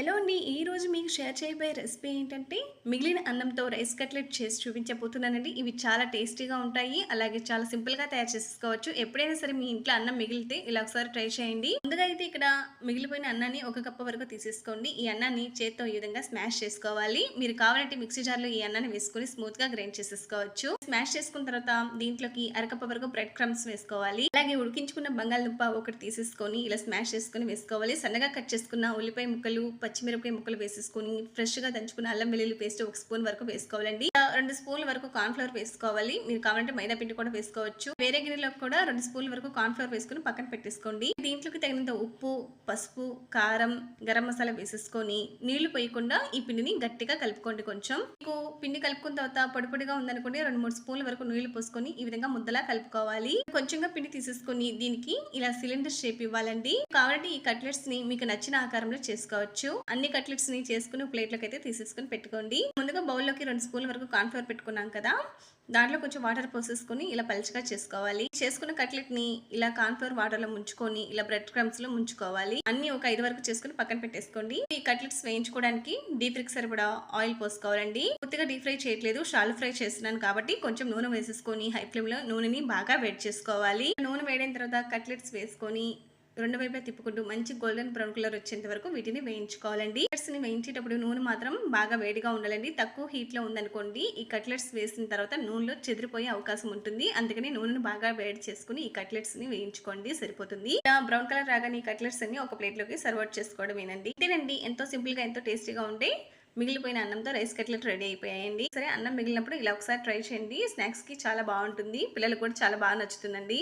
Hello అండి ఈ రోజు మీకు షేర్ చేయబోయే రెసిపీ ఏంటంటే మిగిలిన అన్నంతో రైస్ కట్లెట్ చేసి చూపించబోతున్నానండి. ఇవి చాలా టేస్టీగా ఉంటాయి అలాగే చాలా సింపుల్గా తయారు చేసుకోవచ్చు ఎప్పుడైనా సరే మీ ఇంట్లో అన్నం మిగిలితే ఇలా ఒకసారి ట్రై చేయండి. ముందుగా అయితే ఇక్కడ మిగిలిపోయిన అన్నాన్ని ఒక కప్ప వరకు తీసేసుకోండి. ఈ అన్నాన్ని చేత్తో ఈ విధంగా స్మాష్ చేసుకోవాలి. మీరు కావాలంటే మిక్సీ జార్లో ఈ అన్నాన్ని వేసుకొని స్మూత్గా గ్రైండ్ చేసేసుకోవచ్చు. స్మాష్ చేసుకున్న తర్వాత దీంట్లోకి అరకప్ప వరకు బ్రెడ్ క్రమ్స్ వేసుకోవాలి. అలాగే ఉడికించుకున్న బంగాళదుంప ఒకటి తీసేసుకొని ఇలా స్మాష్ చేసుకొని వేసుకోవాలి. సన్నగా కట్ చేసుకున్న ఉల్లిపాయ ముక్కలు పచ్చిమిరపకాయ ముక్కలు వేసేసుకొని ఫ్రెష్గా దంచుకున్న అల్లం వెల్లుల్లి పేస్ట్ ఒక స్పూన్ వరకు వేసుకోవాలండి. రెండు స్పూన్ల వరకు కార్న్ఫ్లవర్ వేసుకోవాలి. మీరు కావాలంటే మైదా పిండి కూడా వేసుకోవచ్చు. వేరే గిన్నెలో కూడా రెండు స్పూన్ల వరకు కార్న్ఫ్లవర్ వేసుకుని పక్కన పెట్టేసుకోండి. దీంట్లోకి తగినంత ఉప్పు పసుపు కారం గరం మసాలా వేసేసుకొని నీళ్ళు పోయకుండా ఈ పిండిని గట్టిగా కలుపుకోండి కొంచెం. మీకు పిండి కలుపుకున్న తర్వాత పొడిపొడిగా ఉందనుకోండి రెండు మూడు స్పూన్ల వరకు నీళ్ళు పోసుకొని ఈ విధంగా ముద్దలా కలుపుకోవాలి. కొంచెంగా పిండి తీసేసుకొని దీనికి ఇలా సిలిండర్ షేప్ ఇవ్వాలండి. కావాలంటే ఈ కట్లెట్స్ని మీకు నచ్చిన ఆకారంలో చేసుకోవచ్చు. అన్ని కట్లెట్స్ని చేసుకుని ప్లేట్లోకి అయితే తీసేసుకుని పెట్టుకోండి. ముందుగా బౌల్లోకి రెండు స్పూన్ల వరకు కార్న్ఫ్లవర్ పెట్టుకున్నాం కదా. దాంట్లో కొంచెం వాటర్ పోసేసుకొని ఇలా పలుచగా చేసుకోవాలి. చేసుకున్న కట్లెట్ని ఇలా కార్న్ఫ్లవర్ వాటర్లో ముంచుకొని ఇలా బ్రెడ్ క్రమ్స్లో ముంచుకోవాలి. అన్ని ఒక ఐదు వరకు చేసుకుని పక్కన పెట్టేసుకోండి. ఈ కట్లెట్స్ వేయించుకోవడానికి డీప్ ఫ్రిక్ సరిపడా ఆయిల్ పోసుకోవాలండి. పూర్తిగా డీప్ ఫ్రై చేయట్లేదు షాలు ఫ్రై చేస్తున్నాను కాబట్టి కొంచెం నూనె వేసేసుకొని హై ఫ్లేమ్లో నూనెని బాగా వేడి చేసుకోవాలి. నూనె వేడిన తర్వాత కట్లెట్స్ వేసుకొని రెండు వైపులా తిప్పుకుంటూ మంచి గోల్డెన్ బ్రౌన్ కలర్ వచ్చేంత వరకు వీటిని వేయించుకోవాలండి. కట్లెట్స్ని వేయించేటప్పుడు నూనె మాత్రం బాగా వేడిగా ఉండాలండి. తక్కువ హీట్లో ఉందనుకోండి ఈ కట్లెట్స్ వేసిన తర్వాత నూనెలో చెదిరిపోయే అవకాశం ఉంటుంది. అందుకని నూనెను బాగా వేడి చేసుకుని ఈ కట్లెట్స్ని వేయించుకోండి సరిపోతుంది. బ్రౌన్ కలర్ రాగానే ఈ కట్లెట్స్ అన్ని ఒక ప్లేట్లోకి సర్వ్ చేసుకోవడమేనండి. ఇదేనండి ఎంతో సింపుల్గా ఎంతో టేస్టీగా ఉంటే మిగిలిపోయిన అన్నంతో రైస్ కట్లెట్ రెడీ అయిపోయాయండి. సరే అన్నం మిగిలినప్పుడు ఇలా ఒకసారి ట్రై చేయండి. స్నాక్స్కి చాలా బాగుంటుంది. పిల్లలకు కూడా చాలా బాగా నచ్చుతుందండి.